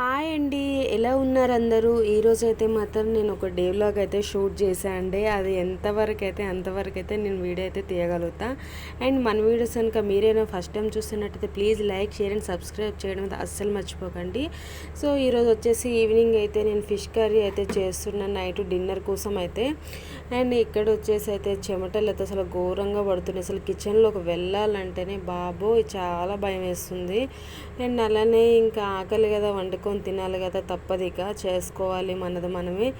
감사합니다. Hi అండి. ఎలా ఉన్నారు అందరూ? ఈరోజు అయితే మాత్రం నేను ఒక డే వ్లాగ్ అయితే షూట్ చేశాను అండి. అది ఎంతవరకు అయితే అంతవరకు అయితే నేను వీడియో అయితే తీయగలుగుతా. అండ్ మన వీడియోస్ కనుక మీరేనా ఫస్ట్ టైం చూస్తున్నట్టయితే please like share and subscribe చేయడం అయితే అస్సలు మర్చిపోకండి. సో ఈరోజు వచ్చేసి ఈవినింగ్ అయితే నేను ఫిష్ కర్రీ అయితే చేస్తున్నాను నైట్ డిన్నర్ కోసం అయితే. అండ్ ఇక్కడ వచ్చేసి అయితే చెమటలు అయితే అసలు ఘోరంగా పడుతున్నాయి. అసలు కిచెన్లోకి వెళ్ళాలంటేనే బాబో చాలా భయం వేస్తుంది. అండ్ అలానే ఇంకా ఆకలి కదా వండుకొని తినాలి కదా తప్పదు ఇక. చేసుకోవాలి మనది మనమే.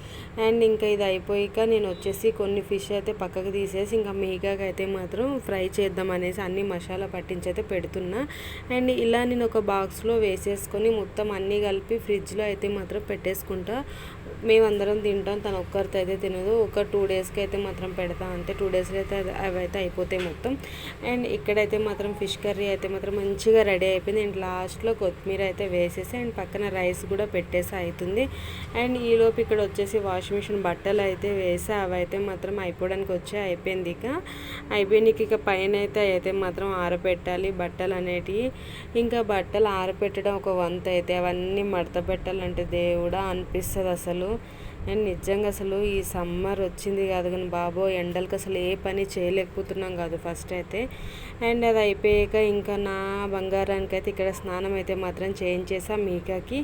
అండ్ ఇంకా ఇది అయిపోయాక నేను వచ్చేసి కొన్ని ఫిష్ అయితే పక్కకు తీసేసి ఇంకా మీగాకి అయితే మాత్రం ఫ్రై చేద్దాం అనేసి అన్ని మసాలా పట్టించి అయితే పెడుతున్నా. అండ్ ఇలా నేను ఒక బాక్స్లో వేసేసుకొని మొత్తం అన్నీ కలిపి ఫ్రిడ్జ్లో అయితే మాత్రం పెట్టేసుకుంటా. మేమందరం తింటాం తను ఒక్కరితో అయితే తినదు. ఒక టూ డేస్కి అయితే మాత్రం పెడతా అంతే. టూ డేస్కి అయితే అవి అయితే అయిపోతాయి మొత్తం. అండ్ ఇక్కడైతే మాత్రం ఫిష్ కర్రీ అయితే మాత్రం మంచిగా రెడీ అయిపోయింది. అండ్ లాస్ట్లో కొత్తిమీర అయితే వేసేసి అండ్ పక్కన రైస్ కూడా పెట్టేసి అవుతుంది అండ్ ఈలోపు ఇక్కడ వచ్చేసి వాషింగ్ మిషన్ బట్టలు అయితే వేసి అవి అయితే మాత్రం అయిపోవడానికి వచ్చి అయిపోయింది ఇక. అయిపోయినాక ఇక పైన అయితే అయితే మాత్రం ఆరబెట్టాలి బట్టలు అనేటివి ఇంకా బట్టలు ఆరబెట్టడం ఒక వంత అయితే. అవన్నీ మడత పెట్టాలంటే దేవుడా అనిపిస్తుంది అసలు. అండ్ నిజంగా అసలు ఈ సమ్మర్ వచ్చింది కాదు కానీ బాబో ఎండలకు అసలు ఏ పని చేయలేకపోతున్నాం కాదు ఫస్ట్ అయితే. అండ్ అది అయిపోయాక ఇంకా నా బంగారానికి అయితే ఇక్కడ స్నానం అయితే మాత్రం చేయించేసా మీకాకి.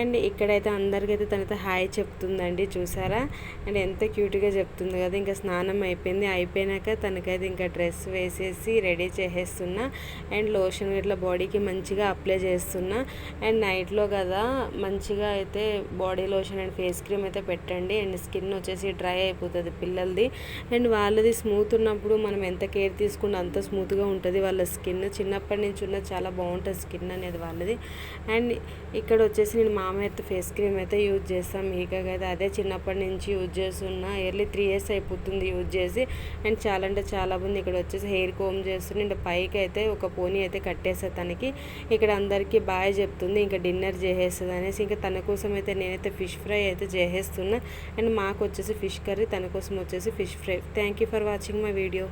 అండ్ ఇక్కడైతే అందరికైతే తనైతే హాయ్ చెప్తుందండి చూసారా? అండ్ ఎంత క్యూట్గా చెప్తుంది కదా ఇంకా స్నానం అయిపోయింది. అయిపోయినాక తనకైతే ఇంకా డ్రెస్ వేసేసి రెడీ చేసేస్తున్నా. అండ్ లోషన్ ఇట్లా బాడీకి మంచిగా అప్లై చేస్తున్నా. అండ్ నైట్లో కదా మంచిగా అయితే body lotion and face cream అయితే పెట్టండి అండ్ స్కిన్ వచ్చేసి డ్రై అయిపోతుంది పిల్లలది. అండ్ వాళ్ళది స్మూత్ ఉన్నప్పుడు మనం ఎంత కేర్ తీసుకుంటే అంత స్మూత్గా ఉంటుంది. వాళ్ళ స్కిన్ చిన్నప్పటి నుంచి ఉన్న చాలా బాగుంటుంది స్కిన్ అనేది వాళ్ళది. అండ్ ఇక్కడ వచ్చేసి నేను మామయ్య ఫేస్ క్రీమ్ అయితే యూజ్ చేస్తాను మీకా అయితే అదే చిన్నప్పటి నుంచి యూజ్ చేస్తున్నా. ఎర్లీ త్రీ ఇయర్స్ అయిపోతుంది యూజ్ చేసి. అండ్ చాలా అంటే చాలా బాగుంది ఇక్కడ వచ్చేసి హెయిర్ కోమ్ చేస్తుంది అండ్ పైకి అయితే ఒక పోనీ అయితే కట్టేస్తుంది తనకి. ఇక్కడ అందరికీ బాయ్ చెప్తుంది. ఇంకా డిన్నర్ చేసేస్తుంది అనేసి. ఇంకా తన కోసం అయితే నేనైతే ఫిష్ ఫ్రై అయితే చేసేస్తున్నా అండ్ మాకు వచ్చేసి ఫిష్ కర్రీ తన కోసం వచ్చేసి fish fry. Thank you for watching my video